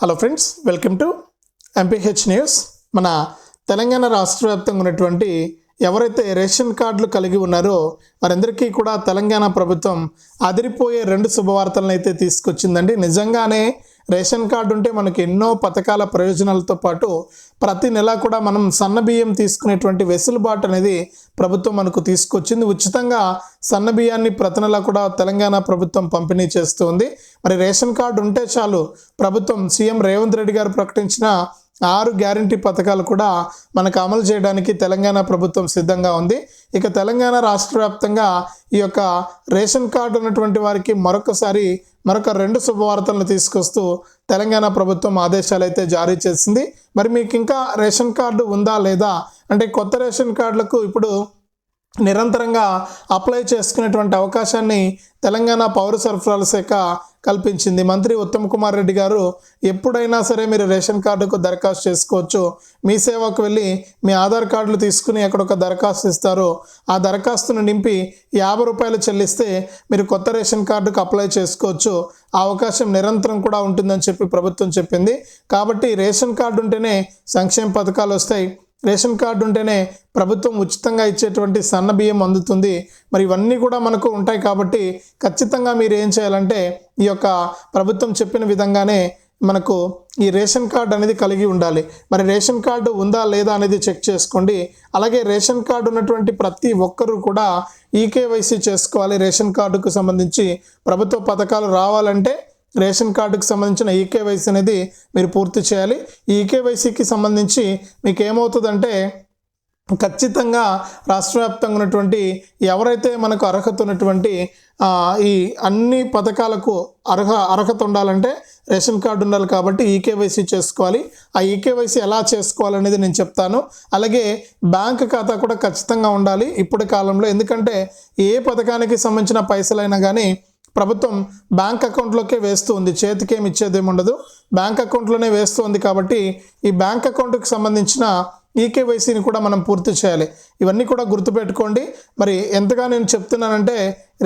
Hello friends welcome to MPH news మన తెలంగాణ రాష్ట్ర వ్యాప్తంగా ఉన్నటువంటి ఎవరైతే రేషన్ కార్డులు కలిగి ఉన్నారో వారందరికీ కూడా తెలంగాణ ప్రభుత్వం అదిరిపోయే రెండు శుభవార్తలను అయితే తీసుకొచ్చిందండి. నిజంగానే రేషన్ కార్డు ఉంటే మనకి ఎన్నో పథకాల ప్రయోజనాలతో పాటు ప్రతి నెల కూడా మనం సన్న బియ్యం తీసుకునేటువంటి వెసులుబాటు అనేది ప్రభుత్వం మనకు తీసుకొచ్చింది. ఉచితంగా సన్న బియ్యాన్ని ప్రతి నెల కూడా తెలంగాణ ప్రభుత్వం పంపిణీ చేస్తుంది. మరి రేషన్ కార్డు ఉంటే చాలు ప్రభుత్వం సీఎం రేవంత్ రెడ్డి గారు ప్రకటించిన ఆరు గ్యారంటీ పథకాలు కూడా మనకు అమలు చేయడానికి తెలంగాణ ప్రభుత్వం సిద్ధంగా ఉంది. ఇక తెలంగాణ రాష్ట్ర వ్యాప్తంగా ఈ యొక్క రేషన్ కార్డు ఉన్నటువంటి వారికి మరొకసారి మరొక రెండు శుభవార్తలను తీసుకొస్తూ తెలంగాణ ప్రభుత్వం ఆదేశాలు అయితే జారీ చేసింది. మరి మీకు ఇంకా రేషన్ కార్డు ఉందా లేదా? అంటే కొత్త రేషన్ కార్డులకు ఇప్పుడు నిరంతరంగా అప్లై చేసుకునేటువంటి అవకాశాన్ని తెలంగాణ పౌర సరఫరాల శాఖ కల్పించింది. మంత్రి ఉత్తమ్ కుమార్ రెడ్డి గారు ఎప్పుడైనా సరే మీరు రేషన్ కార్డుకు దరఖాస్తు చేసుకోవచ్చు. మీ సేవకు వెళ్ళి మీ ఆధార్ కార్డులు తీసుకుని అక్కడ ఒక దరఖాస్తు ఇస్తారు. ఆ దరఖాస్తును నింపి యాభై రూపాయలు చెల్లిస్తే మీరు కొత్త రేషన్ కార్డుకు అప్లై చేసుకోవచ్చు. ఆ అవకాశం నిరంతరం కూడా ఉంటుందని చెప్పి ప్రభుత్వం చెప్పింది. కాబట్టి రేషన్ కార్డు ఉంటేనే సంక్షేమ పథకాలు వస్తాయి. రేషన్ కార్డు ఉంటేనే ప్రభుత్వం ఉచితంగా ఇచ్చేటువంటి సన్న బియ్యం అందుతుంది. మరి ఇవన్నీ కూడా మనకు ఉంటాయి కాబట్టి ఖచ్చితంగా మీరు ఏం చేయాలంటే ఈ యొక్క ప్రభుత్వం చెప్పిన విధంగానే మనకు ఈ రేషన్ కార్డు అనేది కలిగి ఉండాలి. మరి రేషన్ కార్డు ఉందా లేదా అనేది చెక్ చేసుకోండి. అలాగే రేషన్ కార్డు ఉన్నటువంటి ప్రతి ఒక్కరూ కూడా ఈకేవైసీ చేసుకోవాలి. రేషన్ కార్డుకు సంబంధించి ప్రభుత్వ పథకాలు రావాలంటే రేషన్ కార్డుకు సంబంధించిన ఈకేవైసీ అనేది మీరు పూర్తి చేయాలి. ఈ ఈకేవైసీకి సంబంధించి మీకు ఏమవుతుందంటే ఖచ్చితంగా రాష్ట్ర వ్యాప్తంగా ఉన్నటువంటి ఎవరైతే మనకు అర్హత ఉన్నటువంటి ఈ అన్ని పథకాలకు అర్హ అర్హత ఉండాలంటే రేషన్ కార్డు ఉండాలి కాబట్టి ఈకేవైసీ చేసుకోవాలి. ఆ ఈకేవైసీ ఎలా చేసుకోవాలనేది నేను చెప్తాను. అలాగే బ్యాంక్ ఖాతా కూడా ఖచ్చితంగా ఉండాలి ఇప్పటి కాలంలో. ఎందుకంటే ఏ పథకానికి సంబంధించిన పైసలైనా కానీ ప్రభుత్వం బ్యాంక్ అకౌంట్లోకే వేస్తూ ఉంది చేతికి ఏమి ఇచ్చేదేమి ఉండదు బ్యాంక్ అకౌంట్లోనే వేస్తూ ఉంది కాబట్టి ఈ బ్యాంక్ అకౌంట్కి సంబంధించిన ఈకేవైసీని కూడా మనం పూర్తి చేయాలి. ఇవన్నీ కూడా గుర్తుపెట్టుకోండి. మరి ఎంతగా నేను చెప్తున్నానంటే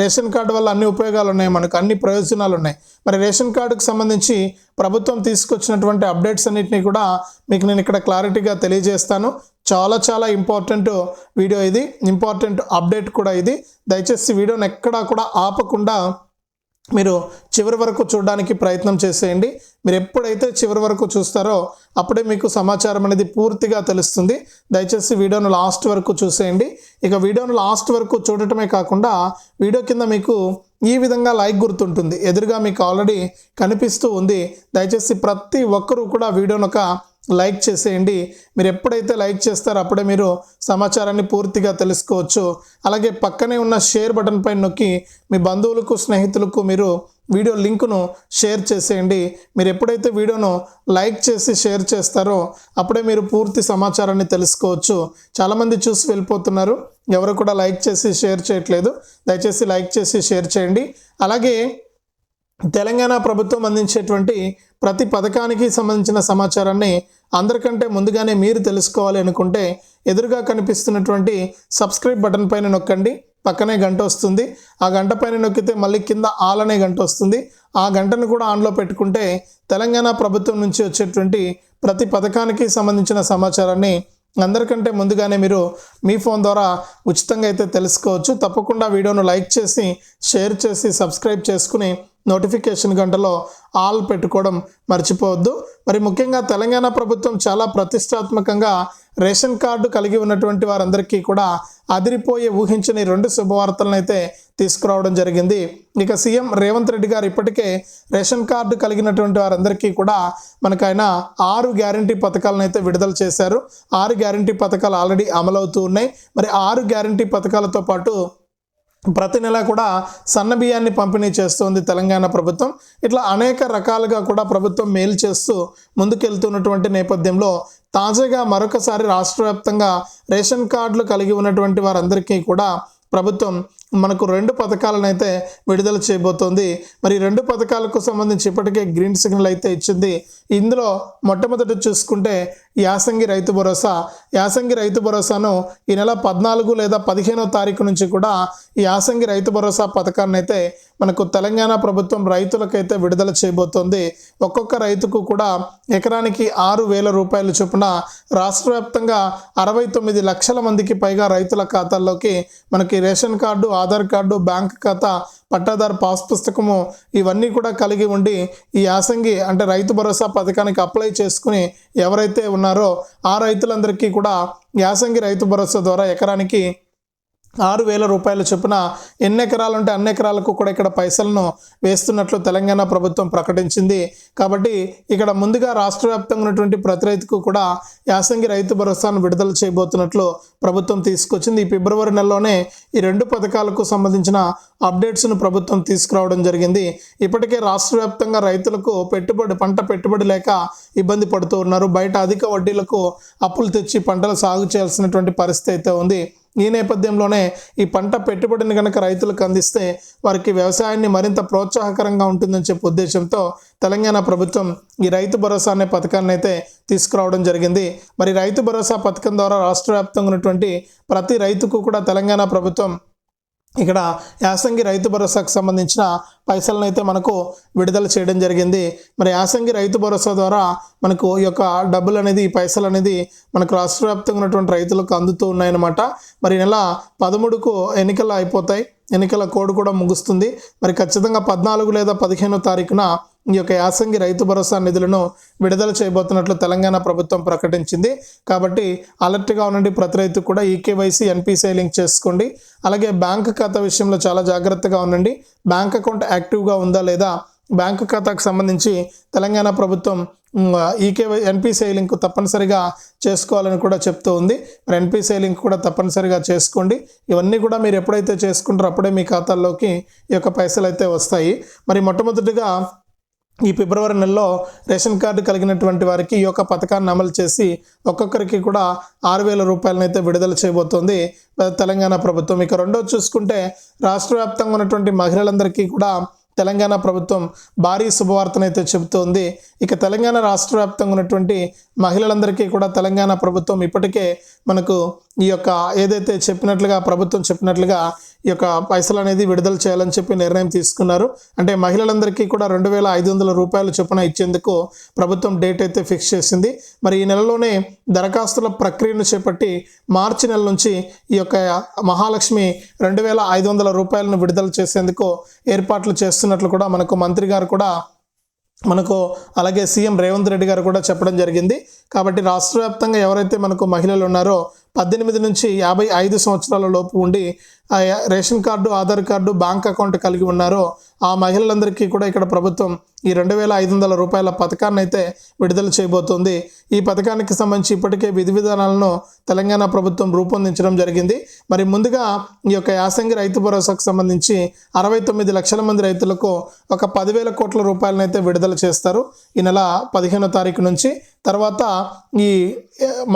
రేషన్ కార్డు వల్ల అన్ని ఉపయోగాలు ఉన్నాయి మనకు అన్ని ప్రయోజనాలు ఉన్నాయి మరి రేషన్ కార్డుకు సంబంధించి ప్రభుత్వం తీసుకొచ్చినటువంటి అప్డేట్స్ అన్నింటినీ కూడా మీకు నేను ఇక్కడ క్లారిటీగా తెలియజేస్తాను. చాలా చాలా ఇంపార్టెంట్ వీడియో ఇది. ఇంపార్టెంట్ అప్డేట్ కూడా ఇది. దయచేసి వీడియోని ఎక్కడా కూడా ఆపకుండా మీరు చివరి వరకు చూడడానికి ప్రయత్నం చేసేయండి. మీరు ఎప్పుడైతే చివరి వరకు చూస్తారో అప్పుడే మీకు సమాచారం అనేది పూర్తిగా తెలుస్తుంది. దయచేసి వీడియోను లాస్ట్ వరకు చూసేయండి. ఇక వీడియోను లాస్ట్ వరకు చూడటమే కాకుండా వీడియో కింద మీకు ఈ విధంగా లైక్ గుర్తుంటుంది. ఎదురుగా మీకు ఆల్రెడీ కనిపిస్తూ ఉంది. దయచేసి ప్రతి ఒక్కరూ కూడా వీడియోను ఒక లైక్ చేసేయండి. మీరు ఎప్పుడైతే లైక్ చేస్తారో అప్పుడే మీరు సమాచారాన్ని పూర్తిగా తెలుసుకోవచ్చు. అలాగే పక్కనే ఉన్న షేర్ బటన్ పైన నొక్కి మీ బంధువులకు స్నేహితులకు మీరు వీడియో లింకును షేర్ చేసేయండి. మీరు ఎప్పుడైతే వీడియోను లైక్ చేసి షేర్ చేస్తారో అప్పుడే మీరు పూర్తి సమాచారాన్ని తెలుసుకోవచ్చు. చాలామంది చూసి వెళ్ళిపోతున్నారు. ఎవరు కూడా లైక్ చేసి షేర్ చేయట్లేదు. దయచేసి లైక్ చేసి షేర్ చేయండి. అలాగే తెలంగాణ ప్రభుత్వం అందించేటువంటి ప్రతి పథకానికి సంబంధించిన సమాచారాన్ని అందరికంటే ముందుగానే మీరు తెలుసుకోవాలి అనుకుంటే ఎదురుగా కనిపిస్తున్నటువంటి సబ్స్క్రైబ్ బటన్ పైన నొక్కండి. పక్కనే గంట వస్తుంది. ఆ గంట పైన నొక్కితే మళ్ళీ కింద ఆల్ అనే గంట వస్తుంది. ఆ గంటను కూడా ఆన్లో పెట్టుకుంటే తెలంగాణ ప్రభుత్వం నుంచి వచ్చేటువంటి ప్రతి పథకానికి సంబంధించిన సమాచారాన్ని అందరికంటే ముందుగానే మీరు మీ ఫోన్ ద్వారా ఉచితంగా అయితే తెలుసుకోవచ్చు. తప్పకుండా వీడియోను లైక్ చేసి షేర్ చేసి సబ్స్క్రైబ్ చేసుకుని నోటిఫికేషన్ గంటలో ఆల్ పెట్టుకోవడం మర్చిపోవద్దు. మరి ముఖ్యంగా తెలంగాణ ప్రభుత్వం చాలా ప్రతిష్టాత్మకంగా రేషన్ కార్డు కలిగి ఉన్నటువంటి వారందరికీ కూడా అదిరిపోయే ఊహించని రెండు శుభవార్తలను అయితే తీసుకురావడం జరిగింది. ఇక సీఎం రేవంత్ రెడ్డి గారు ఇప్పటికే రేషన్ కార్డు కలిగినటువంటి వారందరికీ కూడా మనకైనా ఆయన ఆరు గ్యారంటీ పథకాలను అయితే విడుదల చేశారు. ఆరు గ్యారంటీ పథకాలు ఆల్రెడీ అమలవుతూ ఉన్నాయి. మరి ఆరు గ్యారంటీ పథకాలతో పాటు ప్రతి నెల కూడా సన్న బియ్యాన్ని పంపిణీ చేస్తుంది తెలంగాణ ప్రభుత్వం. ఇట్లా అనేక రకాలుగా కూడా ప్రభుత్వం మేలు చేస్తూ ముందుకెళ్తున్నటువంటి నేపథ్యంలో తాజాగా మరొకసారి రాష్ట్ర వ్యాప్తంగా రేషన్ కార్డులు కలిగి ఉన్నటువంటి వారందరికీ కూడా ప్రభుత్వం మనకు రెండు పథకాలను అయితే విడుదల చేయబోతోంది. మరి రెండు పథకాలకు సంబంధించి ఇప్పటికే గ్రీన్ సిగ్నల్ అయితే ఇచ్చింది. ఇందులో మొట్టమొదటి చూసుకుంటే యాసంగి రైతు భరోసా. యాసంగి రైతు భరోసాను ఈ నెల పద్నాలుగు లేదా పదిహేనో తారీఖు నుంచి కూడా యాసంగి రైతు భరోసా పథకాన్ని అయితే మనకు తెలంగాణ ప్రభుత్వం రైతులకైతే విడుదల చేయబోతోంది. ఒక్కొక్క రైతుకు కూడా ఎకరానికి ఆరు వేల రూపాయల చొప్పున రాష్ట్ర వ్యాప్తంగా అరవై తొమ్మిది లక్షల మందికి పైగా రైతుల ఖాతాల్లోకి మనకి ration card Aadhaar card bank ఖాతా పట్టాదారు పాస్ పుస్తకము ఇవన్నీ కూడా కలిగి ఉండి ఈ యాసంగి అంటే రైతు భరోసా పథకానికి అప్లై చేసుకుని ఎవరైతే ఉన్నారో ఆ రైతులందరికీ కూడా యాసంగి రైతు భరోసా ద్వారా ఎకరానికి ఆరు వేల రూపాయల చొప్పున ఎన్ని ఎకరాలు ఉంటే అన్ని ఎకరాలకు కూడా ఇక్కడ పైసలను వేస్తున్నట్లు తెలంగాణ ప్రభుత్వం ప్రకటించింది. కాబట్టి ఇక్కడ ముందుగా రాష్ట్ర వ్యాప్తంగా ఉన్నటువంటి ప్రతి రైతుకు కూడా యాసంగి రైతు భరోసాను విడుదల చేయబోతున్నట్లు ప్రభుత్వం తీసుకొచ్చింది. ఈ ఫిబ్రవరి నెలలోనే ఈ రెండు పథకాలకు సంబంధించిన అప్డేట్స్ను ప్రభుత్వం తీసుకురావడం జరిగింది. ఇప్పటికే రాష్ట్ర వ్యాప్తంగా రైతులకు పెట్టుబడి పంట పెట్టుబడి లేక ఇబ్బంది పడుతూ ఉన్నారు. బయట అధిక వడ్డీలకు అప్పులు తెచ్చి పంటలు సాగు చేయాల్సినటువంటి పరిస్థితి అయితే ఉంది. ఈ నేపథ్యంలోనే ఈ పంట పెట్టుబడిని కనుక రైతులకు అందిస్తే వారికి వ్యవసాయాన్ని మరింత ప్రోత్సాహకరంగా ఉంటుందని చెప్పే ఉద్దేశంతో తెలంగాణ ప్రభుత్వం ఈ రైతు భరోసా అనే పథకాన్ని అయితే తీసుకురావడం జరిగింది. మరి రైతు భరోసా పథకం ద్వారా రాష్ట్ర వ్యాప్తంగా ఉన్నటువంటి ప్రతి రైతుకు కూడా తెలంగాణ ప్రభుత్వం ఇక్కడ యాసంగి రైతు భరోసాకు సంబంధించిన పైసలను అయితే మనకు విడుదల చేయడం జరిగింది. మరి యాసంగి రైతు భరోసా ద్వారా మనకు ఈ యొక్క డబ్బులు అనేది పైసలు అనేది మనకు రాష్ట్ర వ్యాప్తంగా ఉన్నటువంటి రైతులకు అందుతూ ఉన్నాయన్నమాట. మరి నెల పదమూడుకు ఎన్నికలు అయిపోతాయి. ఎన్నికల కోడ్ కూడా ముగుస్తుంది. మరి ఖచ్చితంగా పద్నాలుగు లేదా పదిహేనో తారీఖున ఈ యొక్క యాసంగి రైతు భరోసా నిధులను విడుదల చేయబోతున్నట్లు తెలంగాణ ప్రభుత్వం ప్రకటించింది. కాబట్టి అలర్ట్గా ఉండండి. ప్రతి రైతు కూడా ఈకేవైసీ ఎన్పిసిఐ లింక్ చేసుకోండి. అలాగే బ్యాంక్ ఖాతా విషయంలో చాలా జాగ్రత్తగా ఉండండి. బ్యాంక్ అకౌంట్ యాక్టివ్గా ఉందా లేదా బ్యాంకు ఖాతాకు సంబంధించి తెలంగాణ ప్రభుత్వం ఈకేవై ఎన్పిసిఐ లింక్ తప్పనిసరిగా చేసుకోవాలని కూడా చెప్తూ ఉంది. మరి ఎన్పిసిఐ లింక్ కూడా తప్పనిసరిగా చేసుకోండి. ఇవన్నీ కూడా మీరు ఎప్పుడైతే చేసుకుంటారో అప్పుడే మీ ఖాతాల్లోకి ఈ యొక్క పైసలు అయితే వస్తాయి. మరి మొట్టమొదటిగా ఈ ఫిబ్రవరి నెలలో రేషన్ కార్డు కలిగినటువంటి వారికి ఈ యొక్క పథకాన్ని అమలు చేసి ఒక్కొక్కరికి కూడా ఆరు వేల రూపాయలనైతే విడుదల చేయబోతోంది. తెలంగాణ ప్రభుత్వం. ఇక రెండో చూసుకుంటే రాష్ట్ర వ్యాప్తంగా ఉన్నటువంటి మహిళలందరికీ కూడా తెలంగాణ ప్రభుత్వం భారీ శుభవార్తనైతే చెబుతోంది. ఇక తెలంగాణ రాష్ట్ర వ్యాప్తంగా ఉన్నటువంటి మహిళలందరికీ కూడా తెలంగాణ ప్రభుత్వం ఇప్పటికే మనకు ఈ యొక్క ఏదైతే చెప్పినట్లుగా ప్రభుత్వం చెప్పినట్లుగా ఈ యొక్క పైసలు అనేది విడుదల చేయాలని చెప్పి నిర్ణయం తీసుకున్నారు. అంటే మహిళలందరికీ కూడా రెండు వేల ఐదు వందల రూపాయలు చొప్పున ఇచ్చేందుకు ప్రభుత్వం డేట్ అయితే ఫిక్స్ చేసింది. మరి ఈ నెలలోనే దరఖాస్తుల ప్రక్రియను చేపట్టి మార్చి నెల నుంచి ఈ యొక్క మహాలక్ష్మి రెండు వేల ఐదు వందల రూపాయలను విడుదల చేసేందుకు ఏర్పాట్లు చేస్తున్నట్లు కూడా మనకు మంత్రి గారు కూడా మనకు అలాగే సీఎం రేవంత్ రెడ్డి గారు కూడా చెప్పడం జరిగింది. కాబట్టి రాష్ట్ర వ్యాప్తంగా ఎవరైతే మనకు మహిళలు ఉన్నారో పద్దెనిమిది నుంచి యాభై ఐదు సంవత్సరాల లోపు ఉండి ration card Aadhaar card bank account కలిగి ఉన్నారో ఆ మహిళలందరికీ కూడా ఇక్కడ ప్రభుత్వం ఈ రెండు వేల ఐదు వందల రూపాయల పథకాన్ని అయితే విడుదల చేయబోతోంది. ఈ పథకానికి సంబంధించి ఇప్పటికే విధి విధానాలను తెలంగాణ ప్రభుత్వం రూపొందించడం జరిగింది. మరి ముందుగా ఈ యొక్క యాసంగి రైతు భరోసాకు సంబంధించి అరవై తొమ్మిది లక్షల మంది రైతులకు ఒక పదివేల కోట్ల రూపాయలను అయితే విడుదల చేస్తారు. ఈ నెల పదిహేనో తారీఖు నుంచి. తర్వాత ఈ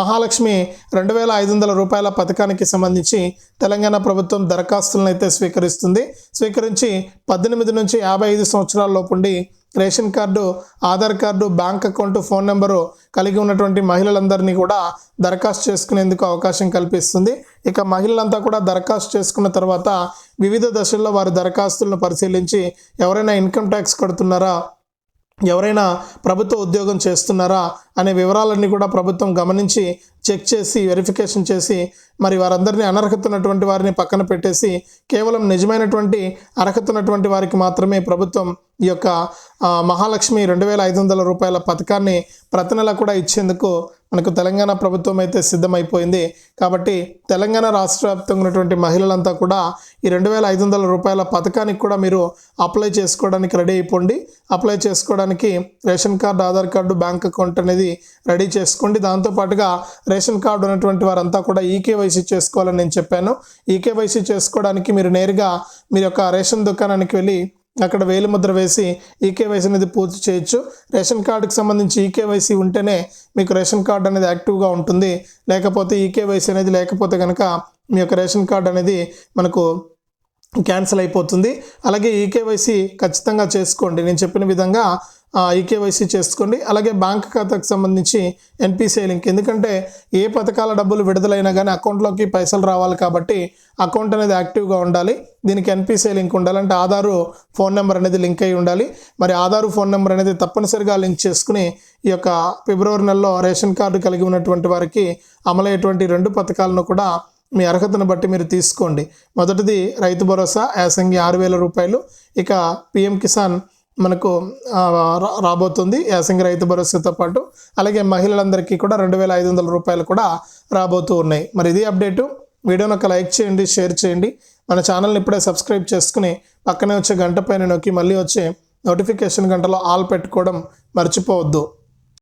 మహాలక్ష్మి రెండు వేల ఐదు వందల రూపాయల పథకానికి సంబంధించి తెలంగాణ ప్రభుత్వం దరఖాస్తులను అయితే స్వీకరిస్తుంది. స్వీకరించి పద్దెనిమిది నుంచి యాభై ఐదు సంవత్సరాల లోపుండి ration card Aadhaar card bank account phone number కలిగి ఉన్నటువంటి మహిళలందరినీ కూడా దరఖాస్తు చేసుకునేందుకు అవకాశం కల్పిస్తుంది. ఇక మహిళలంతా కూడా దరఖాస్తు చేసుకున్న తర్వాత వివిధ దశల్లో వారి దరఖాస్తులను పరిశీలించి ఎవరైనా ఇన్కమ్ ట్యాక్స్ కడుతున్నారా ఎవరైనా ప్రభుత్వ ఉద్యోగం చేస్తున్నారా అనే వివరాలన్నీ కూడా ప్రభుత్వం గమనించి చెక్ చేసి వెరిఫికేషన్ చేసి మరి వారందరినీ అనర్హత ఉన్నటువంటి వారిని పక్కన పెట్టేసి కేవలం నిజమైనటువంటి అర్హత ఉన్నటువంటి వారికి మాత్రమే ప్రభుత్వం ఈ యొక్క మహాలక్ష్మి రెండు వేల ఐదు వందల రూపాయల పథకాన్ని ప్రతి నెల కూడా ఇచ్చేందుకు మనకు తెలంగాణ ప్రభుత్వం అయితే సిద్ధమైపోయింది. కాబట్టి తెలంగాణ రాష్ట్ర వ్యాప్తంగా ఉన్నటువంటి మహిళలంతా కూడా ఈ రెండు వేల ఐదు వందల రూపాయల పథకానికి కూడా మీరు అప్లై చేసుకోవడానికి రెడీ అయిపోండి. అప్లై చేసుకోవడానికి ration card Aadhaar card bank account అనేది రెడీ చేసుకోండి. దాంతోపాటుగా రేషన్ కార్డు ఉన్నటువంటి వారంతా కూడా ఈకేవైసీ చేసుకోవాలని నేను చెప్పాను. ఈకేవైసీ చేసుకోవడానికి మీరు నేరుగా మీ యొక్క రేషన్ దుకాణానికి వెళ్ళి అక్కడ వేలి ముద్ర వేసి ఈకేవైసీ అనేది పూర్తి చేయొచ్చు. రేషన్ కార్డుకి సంబంధించి ఈకేవైసీ ఉంటేనే మీకు రేషన్ కార్డు అనేది యాక్టివ్గా ఉంటుంది. లేకపోతే ఈకేవైసీ అనేది లేకపోతే కనుక మీ యొక్క రేషన్ కార్డు అనేది మనకు క్యాన్సిల్ అయిపోతుంది. అలాగే ఈకేవైసీ ఖచ్చితంగా చేసుకోండి. నేను చెప్పిన విధంగా ఈకేవైసీ చేసుకోండి. అలాగే బ్యాంక్ ఖాతాకు సంబంధించి ఎన్పిసిఐ లింక్. ఎందుకంటే ఏ పథకాల డబ్బులు విడుదలైనా కానీ అకౌంట్లోకి పైసలు రావాలి కాబట్టి అకౌంట్ అనేది యాక్టివ్గా ఉండాలి. దీనికి ఎన్పిసిఐ లింక్ ఉండాలంటే ఆధారు ఫోన్ నెంబర్ అనేది లింక్ అయి ఉండాలి. మరి ఆధారు ఫోన్ నెంబర్ అనేది తప్పనిసరిగా లింక్ చేసుకుని ఈ యొక్క ఫిబ్రవరి నెలలో రేషన్ కార్డు కలిగి ఉన్నటువంటి వారికి అమలయ్యేటువంటి రెండు పథకాలను కూడా మీ అర్హతను బట్టి మీరు తీసుకోండి. మొదటిది రైతు భరోసా యాసంగి ఆరు వేల రూపాయలు. ఇక పిఎం కిసాన్ మనకు రా- రాబోతుంది. యాసంగి రైతు భరోసాతో పాటు అలాగే మహిళలందరికీ కూడా రెండు వేల ఐదు వందల రూపాయలు కూడా రాబోతూ ఉన్నాయి. మరి ఇది అప్డేటు. వీడియోని ఒక లైక్ చేయండి షేర్ చేయండి. మన ఛానల్ని ఇప్పుడే సబ్స్క్రైబ్ చేసుకుని పక్కనే వచ్చే గంట పైన నొక్కి మళ్ళీ వచ్చే నోటిఫికేషన్ గంటలో ఆల్ పెట్టుకోవడం మర్చిపోవద్దు.